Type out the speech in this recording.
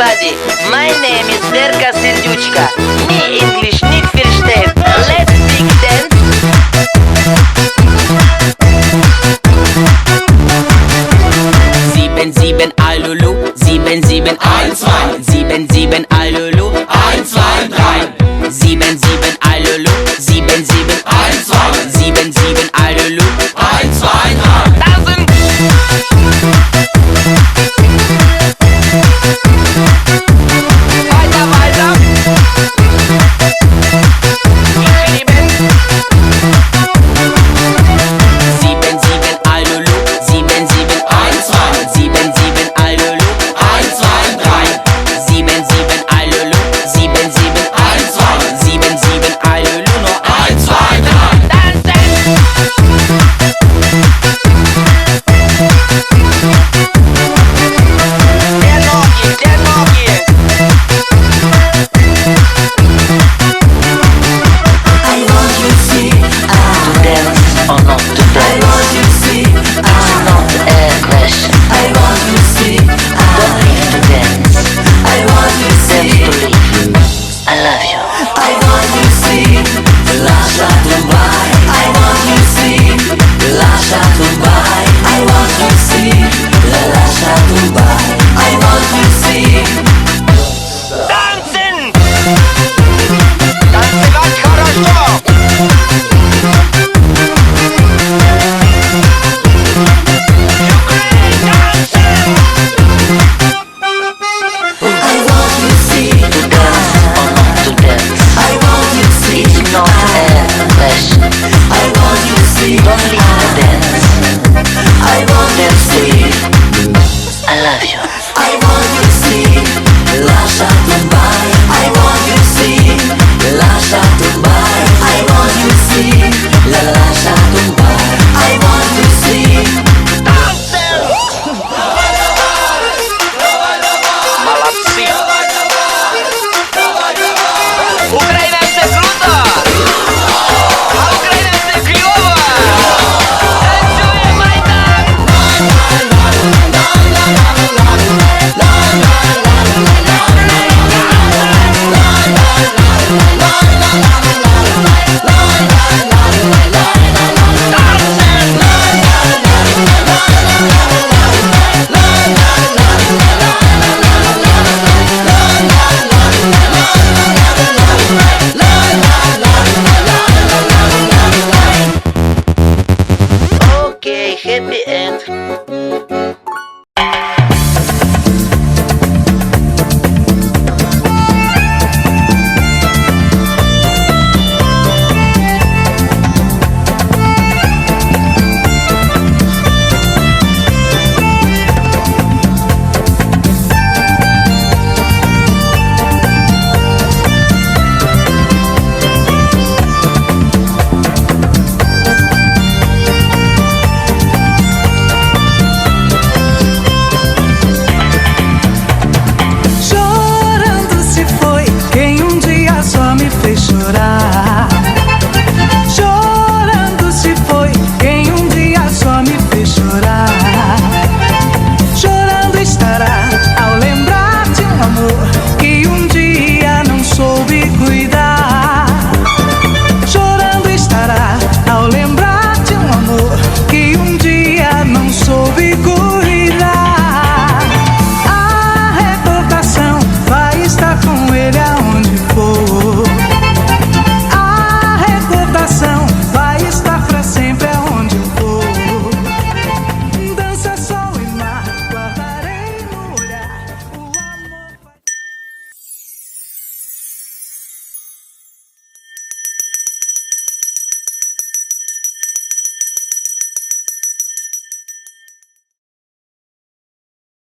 everybody. My name is Verka Сердючка. Me English Nick Versteht. Let's big dance. Sieben, sieben, alulu. Sieben, sieben, ein, zwei. Sieben, sieben, alulu. Ein, zwei, drei. Sieben, sieben, alulu. I want you to see, lush up and buy. I want.